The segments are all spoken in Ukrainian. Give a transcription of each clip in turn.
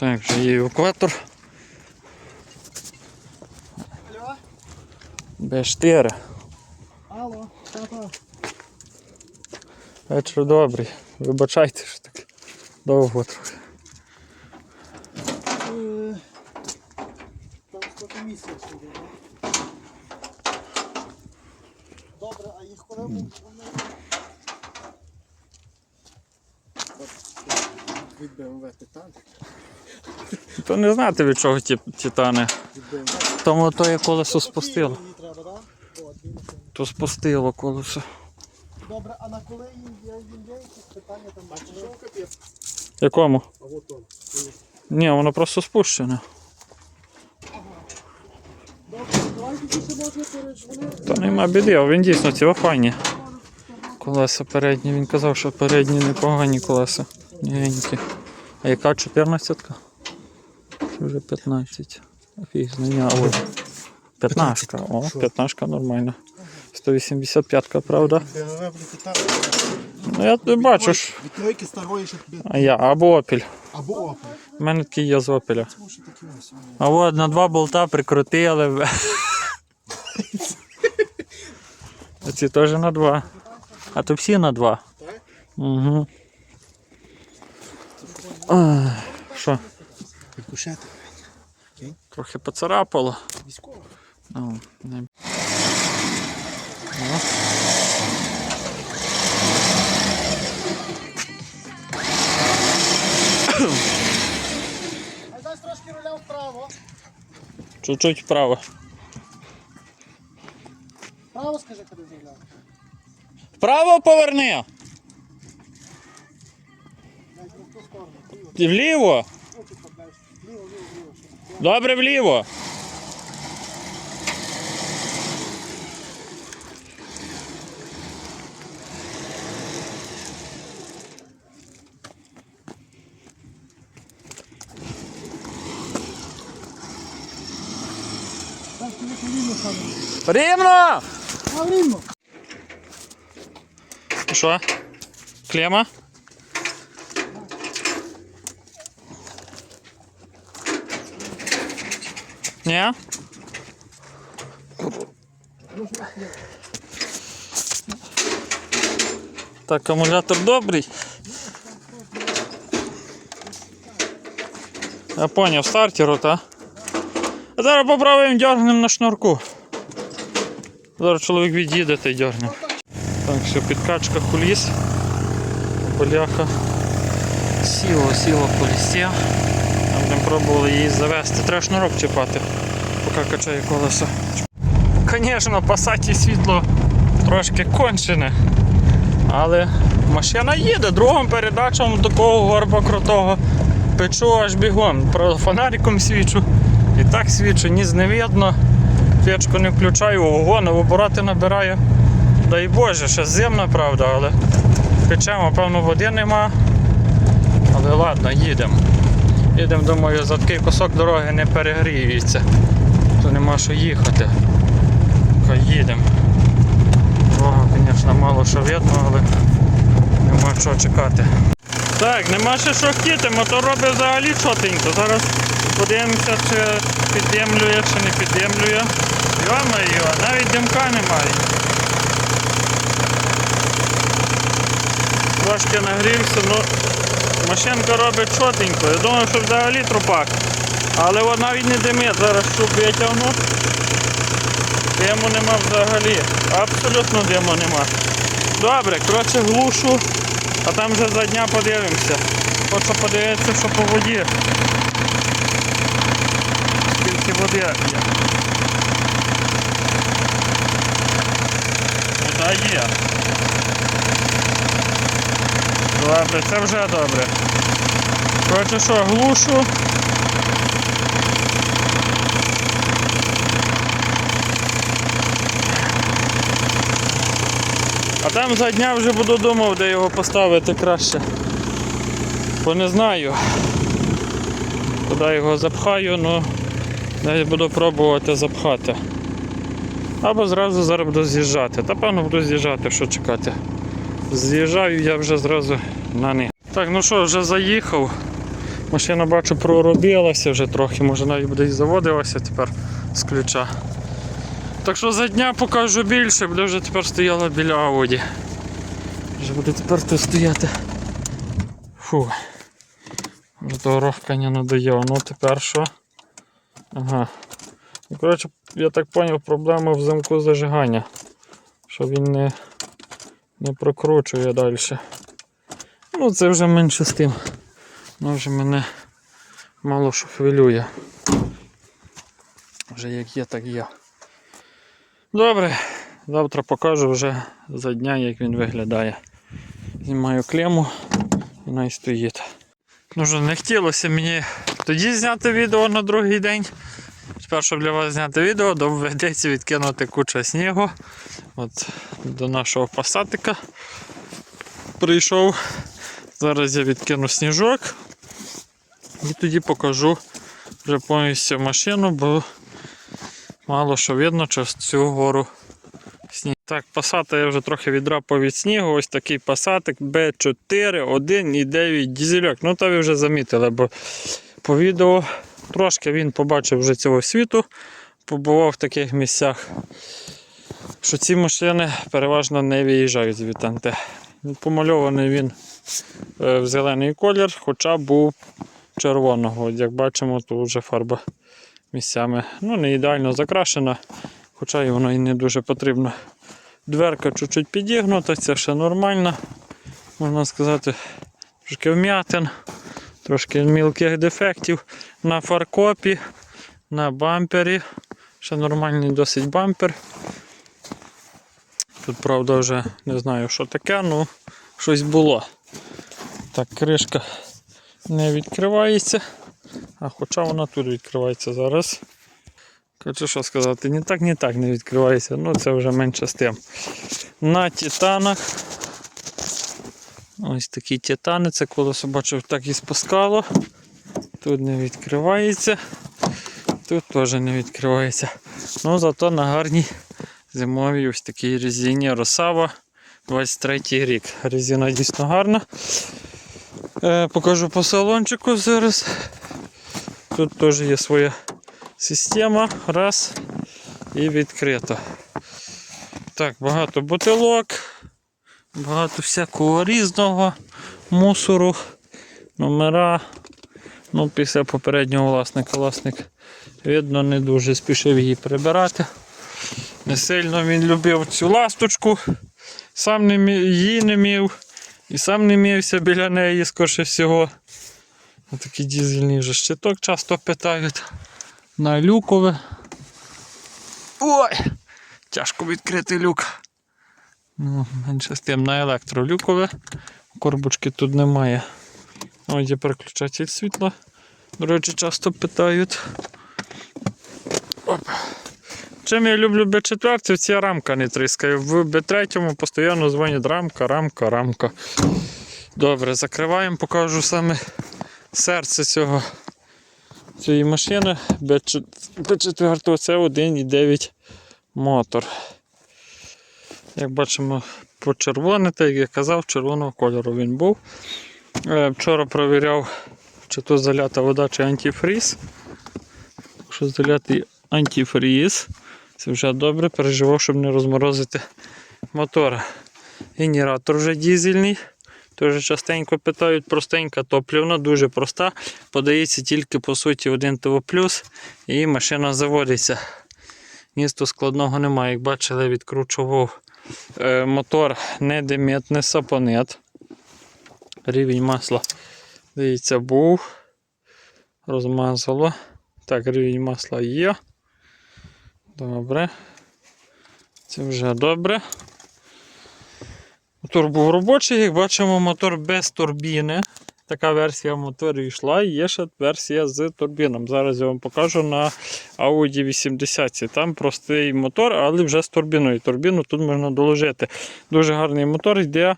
Так, вже є евакуатор. Алло? Б4. Алло, тата. Вечір добрий. Вибачайте, що так довго трохи. Е, Там скільки місяців сюди? Добре, а їх коли вони... Від БМВ титан? То не знати від чого ті титани. Тому то є колесо спустило. То спустило колесо. Добре, а на коли є якісь питання там? Капець? Якому? Ні, воно просто спущене. Та нема біди, а він дійсно ці файні. Колеса передні. Він казав, що передні непогані колеса. Нігенькі. А яка 14-ка? Вже 15? Фіг знання. Ой. 15. О, 15 нормально. 185, правда? Ну я тут бачу ж. Від старої ще тобі. А я, або опіль. Або опа. У мене такий є з опіля. А от на два болта прикрутили. А Ці теж на два. А то всі на два. Так? Угу. Ах, Що? Рикошети. Трохи поцарапало. Військово. Ну, не... Ну. А дай трошки руля вправо. Чуть-чуть вправо. Право скажи, коли заявляв. Вправо поверни! Вліво. Добре вліво. Рівно рівно. Що? Клема? Ні? Так, акумулятор добрий. Я поняв, стартеру, та? А зараз попробуємо дергнемо на шнурку. Зараз чоловік від'їде та й дергнемо. Так, все, підкачка куліс. Поляха. Сіло, сіло по лісі. Там будемо пробували її завести. Треба шнурок чіпати, поки качає колесо. Звісно, пасаті світло трошки кончене. Але машина їде другим передачам такого горба крутого. Печу аж бігом. Про фонариком свічу. І так свічу, ніс не видно. Печку не включаю, ого, обороти набираю. Дай Боже, ще зимна, правда, але печемо, певно, води нема. Але ладно, їдемо. Їдемо, думаю, за такий кусок дороги не перегріюється. То нема що їхати. Їдемо. Дорога, звісно, мало що видно, але нема чого чекати. Так, нема ще що хотіти, мотор робить взагалі чотенько. Зараз подивимося, чи під'ємлює, чи не під'ємлює. Йо-моє, навіть димка немає. Трошки нагрівся, ну машинка робить чотенько. Я думаю, що взагалі трупак. Але от навіть не димить, зараз щуп витягну. Диму нема взагалі. Абсолютно диму нема. Добре, коротше глушу, а там вже за дня подивимося. Хочу подивитися, що по воді. Скільки води є. Вода є. Добре, це вже добре. Коротше що, глушу. А там за дня вже буду думав, де його поставити краще. Бо не знаю. Куди його запхаю, ну десь буду пробувати запхати. Або зразу зараз буду з'їжджати. Та певно буду з'їжджати, що чекати. З'їжджаю я вже зразу на них. Так, ну що, вже заїхав. Машина бачу проробилася вже трохи, може навіть буде і заводилася тепер з ключа. Так що за дня покажу більше, буде вже тепер стояла біля Ауді. Вже буде тепер тут стояти. Фу. Вже того рохкання надоїло. Ну тепер що? Ага. Ну, коротше, я так зрозумів, проблема в замку зажигання. Що він не, не прокручує далі. Ну це вже менше з тим. Воно вже мене мало що хвилює. Вже як є, так є. Добре, завтра покажу вже за дня, як він виглядає. Знімаю клему і най стоїть. Ну що, не хотілося мені тоді зняти відео на другий день. Щоб для вас зняти відео, доведеться відкинути куча снігу. От до нашого пасатика прийшов. Зараз я відкину сніжок і тоді покажу вже повністю машину, бо мало що видно через цю гору сніг. Так, пасата я вже трохи відрапав від снігу. Ось такий пасатик B4, 1,9 дізельок. Ну, то ви вже замітили, бо по відео трошки він побачив вже цього світу, побував в таких місцях, що ці машини переважно не виїжджають звідти. Помальований він е, в зелений колір, хоча був червоного. Як бачимо, тут вже фарба місцями ну, не ідеально закрашена, хоча і воно і не дуже потрібно. Дверка чуть-чуть підігнута, це ще нормально. Можна сказати, трошки вм'ятин, трошки мілких дефектів на фаркопі, на бампері. Ще нормальний досить бампер. Тут, правда, вже не знаю, що таке, ну щось було. Так, кришка не відкривається. А хоча вона тут відкривається зараз. Хочу що сказати, ні так, ні так не відкривається, ну це вже менше з тим. На титанах. Ось такі титани, це колесо бачив так і спускало. Тут не відкривається, тут теж не відкривається. Ну зато на гарній зимовій ось такій резині Росава 23 рік. Резина дійсно гарна. Е, покажу по салончику зараз. Тут теж є своя система. Раз. І відкрито. Так, багато бутилок, багато всякого різного мусору, номера. Ну, після попереднього власника власник, видно, не дуже спішив її прибирати. Не сильно він любив цю ласточку, сам не мі- її не мів і сам не мівся біля неї, скорше всього. Такий дізельний вже щиток часто питають. На люкове. Ой! Тяжко відкрити люк. Ну, менше з тим на електролюкове. Корбочки тут немає. Ось є переключатель світла. До речі, часто питають. Оп. Чим я люблю Б4, ця рамка не тріскає. В Б3 постійно дзвонять рамка, рамка, рамка. Добре, закриваємо, покажу саме серце цього, цієї машини. Б4 це 1,9 мотор. Як бачимо, почервоний, так як я казав, червоного кольору він був. Е, Вчора провіряв, чи то залята вода, чи антифріз. Якщо залятий антифріз, це вже добре, переживав, щоб не розморозити мотора. Генератор вже дізельний. Дуже частенько питають, простенька топлівна, дуже проста. Подається тільки по суті 1 ТВ і машина заводиться. Тут складного немає. Як бачили, відкручував е, мотор не демет, не сапонет. Рівень масла, дивіться, був. Розмазало. Так, рівень масла є. Добре. Це вже добре. Мотор був робочий, як бачимо, мотор без турбіни. Така версія мотору йшла, і є ще версія з турбіном. Зараз я вам покажу на Audi 80. Там простий мотор, але вже з турбіною. Турбіну тут можна доложити. Дуже гарний мотор йде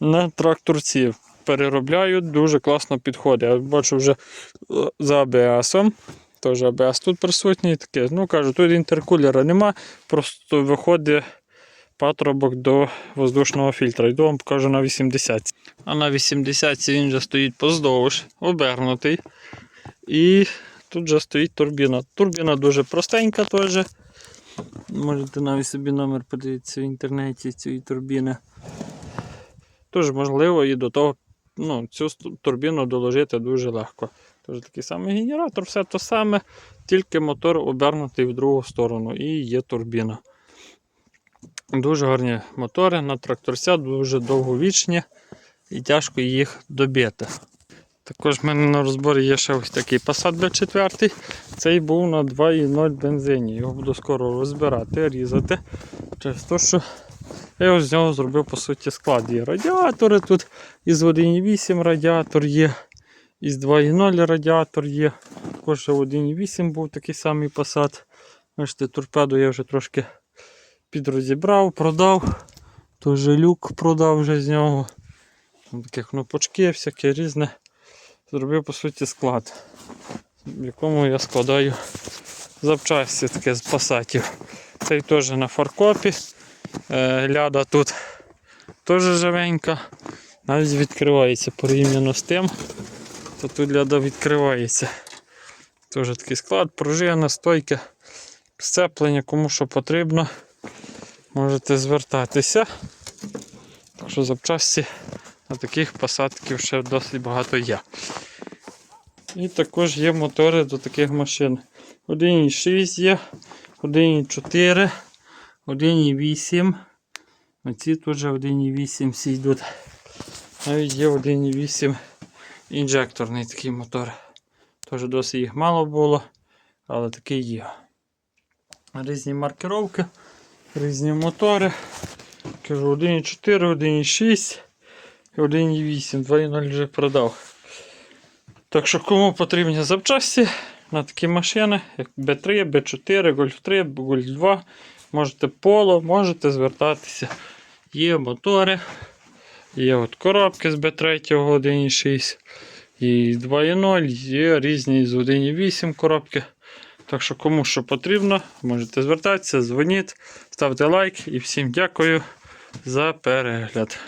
на тракторці. Переробляють, дуже класно підходить. Я бачу вже е, за ABS. Теж ABS тут присутній. Таке. Ну кажу, тут інтеркулера нема, просто виходить патрубок до воздушного фільтра. Йду вам покажу на 80. А на 80 він вже стоїть поздовж, обернутий. І тут вже стоїть турбіна. Турбіна дуже простенька теж. Можете навіть собі номер подивитися в інтернеті цієї турбіни. Тож можливо і до того ну, цю турбіну доложити дуже легко. Тож такий самий генератор, все те саме, тільки мотор обернутий в другу сторону і є турбіна. Дуже гарні мотори на тракторця, дуже довговічні і тяжко їх добити. Також в мене на розборі є ще ось такий Passat B4. Цей був на 2,0 бензині. Його буду скоро розбирати, різати. Через те, що я з нього зробив по суті склад. Є радіатори тут із 1,8 радіатор є, із 2,0 радіатор є. Також 1,8 був такий самий Passat. Бачите, торпеду я вже трошки підрозібрав, продав. Той же люк продав вже з нього. Там такі кнопочки, всяке різне. Зробив по суті склад, в якому я складаю запчасті таке з пасатів. Цей теж на фаркопі. Е, ляда тут теж живенька. Навіть відкривається порівняно з тим, то тут ляда відкривається. Теж такий склад, пружина, стойки, сцеплення, кому що потрібно, можете звертатися. Так що запчасті на таких посадків ще досить багато є. І також є мотори до таких машин. 1,6 є, 1,4, 1,8. Оці теж 1,8 всі йдуть. Навіть є 1,8 інжекторний такий мотор. Теж досить їх мало було, але такий є. Різні маркировки, різні мотори. Кажу 1,4, 1,6 і 1,8, 2,0 вже продав. Так що кому потрібні запчасті на такі машини, як B3, B4, Golf 3, Golf 2, можете поло, можете звертатися. Є мотори, є от коробки з B3 1,6 і 2,0, є різні з 1,8 коробки. Так що кому що потрібно, можете звертатися, дзвоніть, ставте лайк і всім дякую за перегляд.